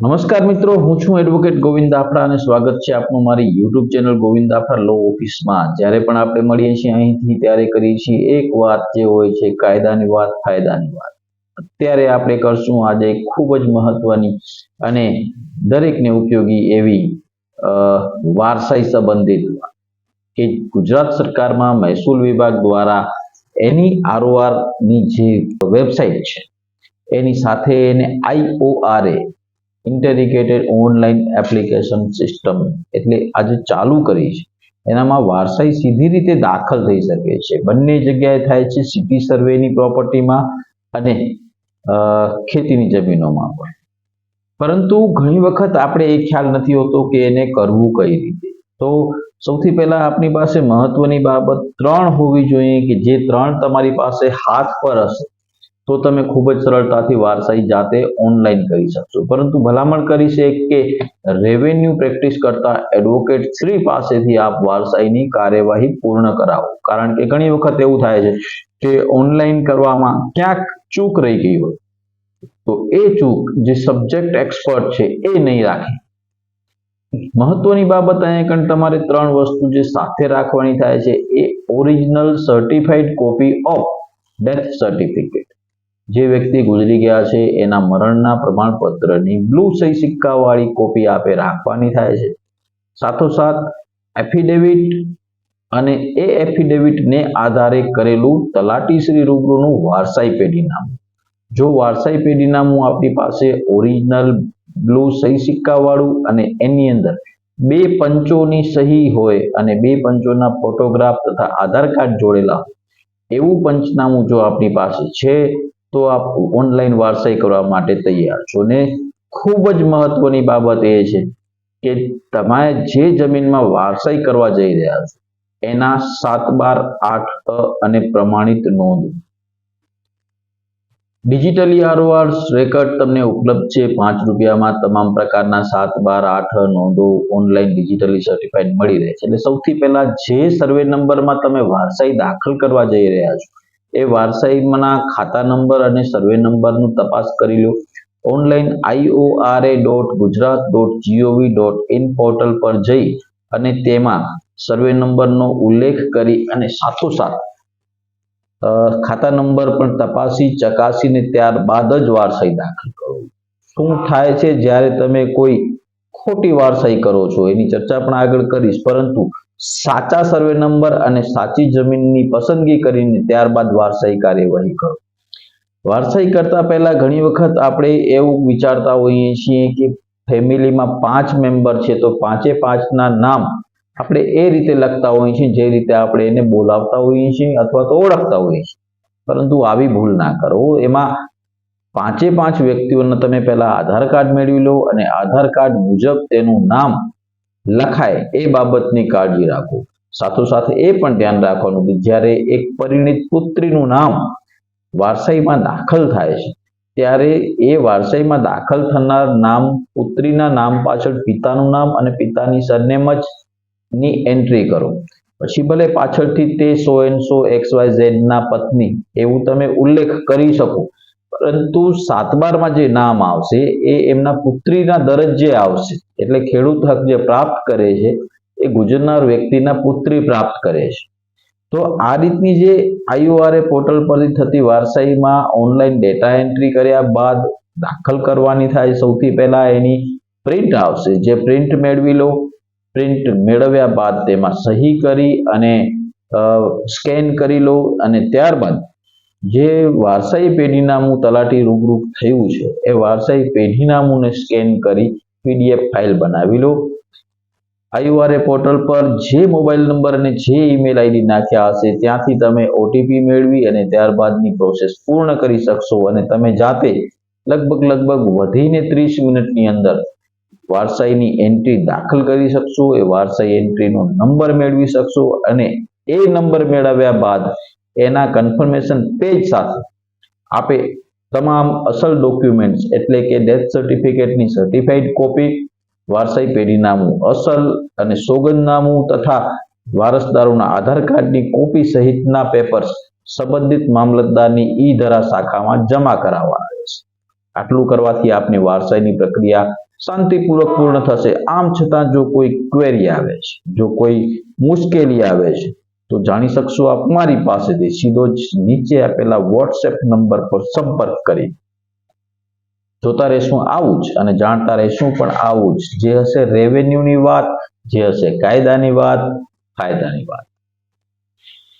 નમસ્કાર મિત્રો, હું છું એડવોકેટ ગોવિંદ આપડા અને સ્વાગત છે આપનું મારી YouTube channel Govind Aafda law ઓફિસમાં જ્યારે પણ આપણે મળીએ છીએ અહીંથી, ત્યારે કરીએ છીએ એક વાત જે હોય છે, કાયદાની વાત, ફાયદાની વાત. અત્યારે આપણે કરશું આજે ખૂબ જ મહત્વની અને દરેકને ઉપયોગી એવી વારસાઈ સંબંધિત વાત. કે ગુજરાત સરકારમાં મહેસૂલ વિભાગ દ્વારા એની આરઓઆરની જે વેબસાઇટ છે, એની સાથે એને IORA integrated online application system એટલે આજે ચાલુ કરી છે. એનામાં વારસાઈ સીધી રીતે દાખલ થઈ શકે છે. બંને જગ્યાએ થાય છે સિટી સર્વેની પ્રોપર્ટીમાં અને ખેતીની જમીનોમાં પણ. પરંતુ ઘણી વખત આપણે એ ખ્યાલ નથી હોતો કે એને કરવું કઈ રીતે. તો સૌથી પહેલા આપની પાસે મહત્વની બાબત ત્રણ હોવી જોઈએ કે જે ત્રણ તમારી પાસે હાથ પર હશે. તો તમે ખૂબ જ સરળતાથી વારસાઈ જાતે ઓનલાઈન કરી શકશો. પરંતુ ભલામણ કરી છે કે રેવન્યુ પ્રેક્ટિસ કરતા એડવોકેટ શ્રી પાસેથી આપ વારસાઈની કાર્યવાહી પૂર્ણ કરાવો. કારણ કે ઘણી વખત એવું થાય છે કે ઓનલાઈન કરવામાં ક્યાંક ચૂક રહી ગઈ હોય. તો એ ચૂક જે સબ્જેક્ટ એક્સપર્ટ છે એ નહીં રાખે. મહત્વની બાબત અહીંયા કણ તમારે ત્રણ વસ્તુ જે સાથે રાખવાની થાય છે એ original certified copy of death certificate જે વ્યક્તિ ગુજરી ગયા છે, એના મરણના પ્રમાણપત્રની બ્લુ સહી સિક્કાવાળી કોપી આપે રાખવાની થાય છે. સાથોસાથ એફિડેવિટ અને એ એફિડેવિટને આધારે કરેલું તલાટીશ્રી રૂબરૂનું વારસાઈ પેઢીનામું. જો વારસાઈ પેઢીનામું આપણી પાસે ઓરિજિનલ બ્લુ સહી સિક્કાવાળું અને એની અંદર બે પંચોની સહી હોય અને બે પંચોના ફોટોગ્રાફ તથા આધાર કાર્ડ જોડેલા હોય, એવું પંચનામું જો આપણી પાસે છે તો આપ ઓનલાઈન વારસાઈ કરવા માટે તૈયાર છો. ને ખૂબ જ મહત્વની બાબત એ છે કે તમારે જે જમીનમાં વારસાઈ કરવા જઈ રહ્યા છો, એના સાત બાર આઠ અને પ્રમાણિત નોંધ. ડિજિટલી આરઓઆર રેકર્ડ તમને ઉપલબ્ધ છે. પાંચ રૂપિયામાં તમામ પ્રકારના સાત બાર આઠ નોંધો ઓનલાઈન ડિજિટલી સર્ટિફાઈડ મળી રહે છે. એટલે સૌથી પહેલા જે સર્વે નંબરમાં તમે વારસાઈ દાખલ કરવા જઈ રહ્યા છો એ વારસાઈમાંના ખાતા નંબર અને સર્વે નંબરનું તપાસ કરી લો. Online IORA dot Gujarat dot GOV dot in portal પર જઈ અને તેમાં સર્વે નંબરનો ઉલ્લેખ કરી અને સાથોસાથ ખાતા નંબર પણ તપાસી, ચકાસીને ત્યારબાદ જ વારસાઈ દાખલ કરો. શું થાય છે? જ્યારે તમે કોઈ ખોટી વારસાઈ કરો છો, એની ચર્ચા પણ આગળ કરીશ. પરંતુ સાચા સર્વે નંબર અને સાચી જમીનની પસંદગી કરીને ત્યારબાદ વારસાઈ કાર્યવાહી કરો. વારસાઈ કરતા પહેલા ઘણી વખત આપણે એવું વિચારતા હોઈએ છીએ કે ફેમિલીમાં પાંચ મેમ્બર છે તો પાંચે પાંચના નામ આપણે એ રીતે લખતા હોઈએ છીએ, જે રીતે આપણે એને બોલાવતા હોઈએ છીએ અથવા તો ઓળખતા હોઈએ છીએ. પરંતુ આવી ભૂલ ના કરો. એમાં પાંચે પાંચ વ્યક્તિઓના તમે પહેલા આધાર કાર્ડ મેળવી લો અને આધાર કાર્ડ મુજબ તેનું નામ લખાય, એ બાબતની કાળજી રાખો. સાથોસાથ એ પણ ધ્યાન રાખવાનું કે જ્યારે એક પરિણિત પુત્રીનું નામ વારસાઈમાં દાખલ થાય છે, ત્યારે એ વારસાઈમાં દાખલ થનાર નામ પુત્રીના નામ પાછળ પિતાનું નામ અને પિતાની સરનેમ જ ની એન્ટ્રી કરો. પછી ભલે પાછળથી તે so and so X Y Z ના પત્ની, એવું તમે ઉલ્લેખ કરી શકો. પરંતુ સાતબારમાં જે નામ આવશે એ એમના પુત્રીના દરજ્જે આવશે. એટલે ખેડૂત હક જે પ્રાપ્ત કરે છે, એ ગુજરનાર વ્યક્તિના પુત્રી પ્રાપ્ત કરે છે. તો આ રીતની જે આઈઓઆરએ પોર્ટલ પરથી થતી વારસાઈમાં ઓનલાઈન ડેટા એન્ટ્રી કર્યા બાદ દાખલ કરવાની થાય સૌથી પહેલા એની પ્રિન્ટ આવશે. જે પ્રિન્ટ મેળવી લો. પ્રિન્ટ મેળવ્યા બાદ તેમાં સહી કરી અને સ્કેન કરી લો અને ત્યારબાદ જે વારસાઈ પેઢીનામું તલાટી રૂબરૂ થયું છે, એ વારસાઈ પેઢીનામુંને સ્કેન કરી પીડીએફ ફાઇલ બનાવી લો આઈઓઆરએ પોર્ટલ પર જે મોબાઈલ નંબર અને જે ઈમેલ આઈડી નાખ્યા હશે, ત્યાંથી તમે ઓટીપી મેળવી અને ત્યારબાદની પ્રોસેસ પૂર્ણ કરી શકશો અને તમે જાતે લગભગ લગભગ વધીને ત્રીસ મિનિટની અંદર વારસાઈની એન્ટ્રી દાખલ કરી શકશો, એ વારસાઈ એન્ટ્રીનો નંબર મેળવી શકશો અને એ નંબર મેળવ્યા બાદ એના કન્ફર્મેશન પેજ સાથે આપે તમામ અસલ ડોક્યુમેન્ટ્સ એટલે કે ડેથ સર્ટિફિકેટની સર્ટિફાઈડ કોપી વારસાઈ પેઢીનામું અસલ અને સોગંદનામું તથા વારસદારોના આધાર કાર્ડની કોપી સહિતના પેપર્સ સંબંધિત મામલતદારની ઈ ધરા શાખામાં જમા કરાવવાના રહેશે આટલું કરવાથી આપની વારસાઈની પ્રક્રિયા શાંતિપૂર્વક પૂર્ણ થશે. આમ છતાં જો કોઈ ક્વેરી આવે છે, જો કોઈ મુશ્કેલી આવે છે તો જાણી શકશો આપ મારી પાસેથી સીધો જ નીચે આપેલા વોટ્સએપ નંબર પર સંપર્ક કરી. જોતા રહેશું આવું જ અને જાણતા રહેશું પણ આવું જ. જે હશે રેવન્યુની વાત, જે હશે કાયદાની વાત, ફાયદાની વાત.